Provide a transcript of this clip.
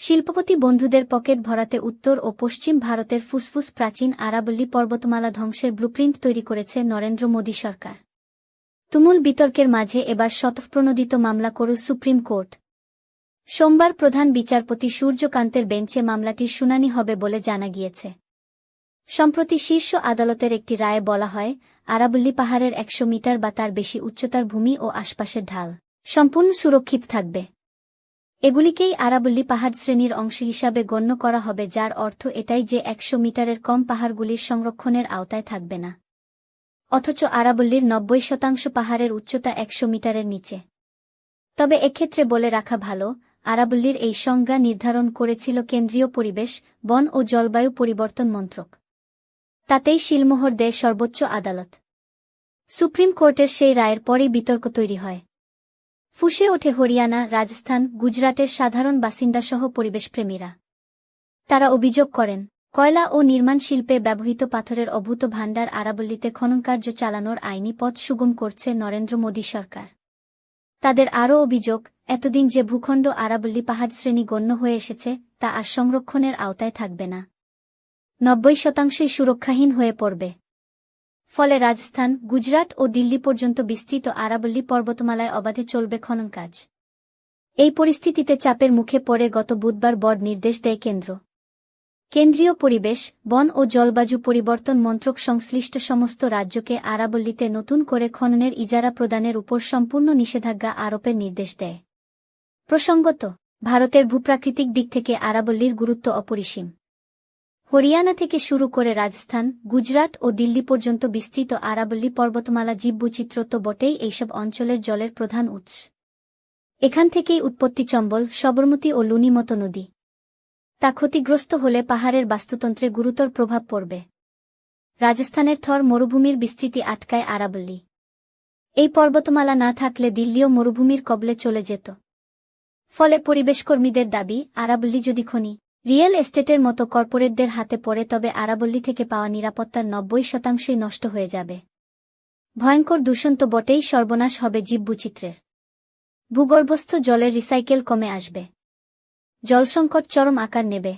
শিল্পপতি বন্ধুদের পকেট ভরাতে উত্তর ও পশ্চিম ভারতের ফুসফুস প্রাচীন আরাবল্লী পর্বতমালা ধ্বংসের ব্লুপ্রিন্ট তৈরি করেছে নরেন্দ্র মোদী সরকার। তুমুল বিতর্কের মাঝে এবার শতঃপ্রণোদিত মামলা করল সুপ্রিম কোর্ট। সোমবার প্রধান বিচারপতি সূর্যকান্তের বেঞ্চে মামলাটির শুনানি হবে বলে জানা গিয়েছে। সম্প্রতি শীর্ষ আদালতের একটি রায়ে বলা হয় আরাবল্লী পাহাড়ের একশো মিটার বা তার বেশি উচ্চতার ভূমি ও আশপাশের ঢাল সম্পূর্ণ সুরক্ষিত থাকবে। এগুলিকেই আরাবল্লী পাহাড় শ্রেণির অংশ হিসাবে গণ্য করা হবে, যার অর্থ এটাই যে একশো মিটারের কম পাহাড়গুলির সংরক্ষণের আওতায় থাকবে না। অথচ আরাবল্লীর নব্বই শতাংশ পাহাড়ের উচ্চতা একশো মিটারের নিচে। তবে এক্ষেত্রে বলে রাখা ভালো, আরাবল্লীর এই সংজ্ঞা নির্ধারণ করেছিল কেন্দ্রীয় পরিবেশ, বন ও জলবায়ু পরিবর্তন মন্ত্রক। তাতেই শিলমোহর দেয় সর্বোচ্চ আদালত। সুপ্রিম কোর্টের সেই রায়ের পরেই বিতর্ক তৈরি হয়। ফুসে ওঠে হরিয়ানা, রাজস্থান, গুজরাটের সাধারণ বাসিন্দাসহ পরিবেশপ্রেমীরা। তারা অভিযোগ করেন, কয়লা ও নির্মাণ শিল্পে ব্যবহৃত পাথরের অভূত ভাণ্ডার আরাবল্লীতে খননকার্য চালানোর আইনি পথ সুগম করছে নরেন্দ্র মোদী সরকার। তাদের আরও অভিযোগ, এতদিন যে ভূখণ্ড আরাবল্লী পাহাড় শ্রেণি গণ্য হয়ে এসেছে, তা আর সংরক্ষণের আওতায় থাকবে না। নব্বই শতাংশই সুরক্ষাহীন হয়ে পড়বে। ফলে রাজস্থান, গুজরাট ও দিল্লি পর্যন্ত বিস্তৃত আরাবল্লী পর্বতমালায় অবাধে চলবে খনন কাজ। এই পরিস্থিতিতে চাপের মুখে পড়ে গত বুধবার বড় নির্দেশ দেয় কেন্দ্র। কেন্দ্রীয় পরিবেশ, বন ও জলবায়ু পরিবর্তন মন্ত্রক সংশ্লিষ্ট সমস্ত রাজ্যকে আরাবল্লীতে নতুন করে খননের ইজারা প্রদানের উপর সম্পূর্ণ নিষেধাজ্ঞা আরোপের নির্দেশ দেয়। প্রসঙ্গত, ভারতের ভূপ্রাকৃতিক দিক থেকে আরাবল্লীর গুরুত্ব অপরিসীম। হরিয়ানা থেকে শুরু করে রাজস্থান, গুজরাট ও দিল্লি পর্যন্ত বিস্তৃত আরাবল্লী পর্বতমালা জীববৈচিত্র তো বটেই এইসব অঞ্চলের জলের প্রধান উৎস। এখান থেকেই উৎপত্তি চম্বল, সবরমতী ও লুনি মতো নদী। তা ক্ষতিগ্রস্ত হলে পাহাড়ের বাস্তুতন্ত্রে গুরুতর প্রভাব পড়বে। রাজস্থানের থর মরুভূমির বিস্তৃতি আটকায় আরাবল্লী। এই পর্বতমালা না থাকলে দিল্লিও মরুভূমির কবলে চলে যেত। ফলে পরিবেশকর্মীদের দাবি, আরাবল্লী যদি খনি রিয়েল এস্টেটের মতো কর্পোরেটদের হাতে পড়ে তবে আরাবল্লী থেকে পাওয়া নিরাপত্তার নব্বই শতাংশই নষ্ট হয়ে যাবে। ভয়ঙ্কর দূষণ তো বটেই, সর্বনাশ হবে জীববৈচিত্র্যের ভূগর্ভস্থ জলের রিসাইকেল কমে আসবে। জলসংকট চরম আকার নেবে।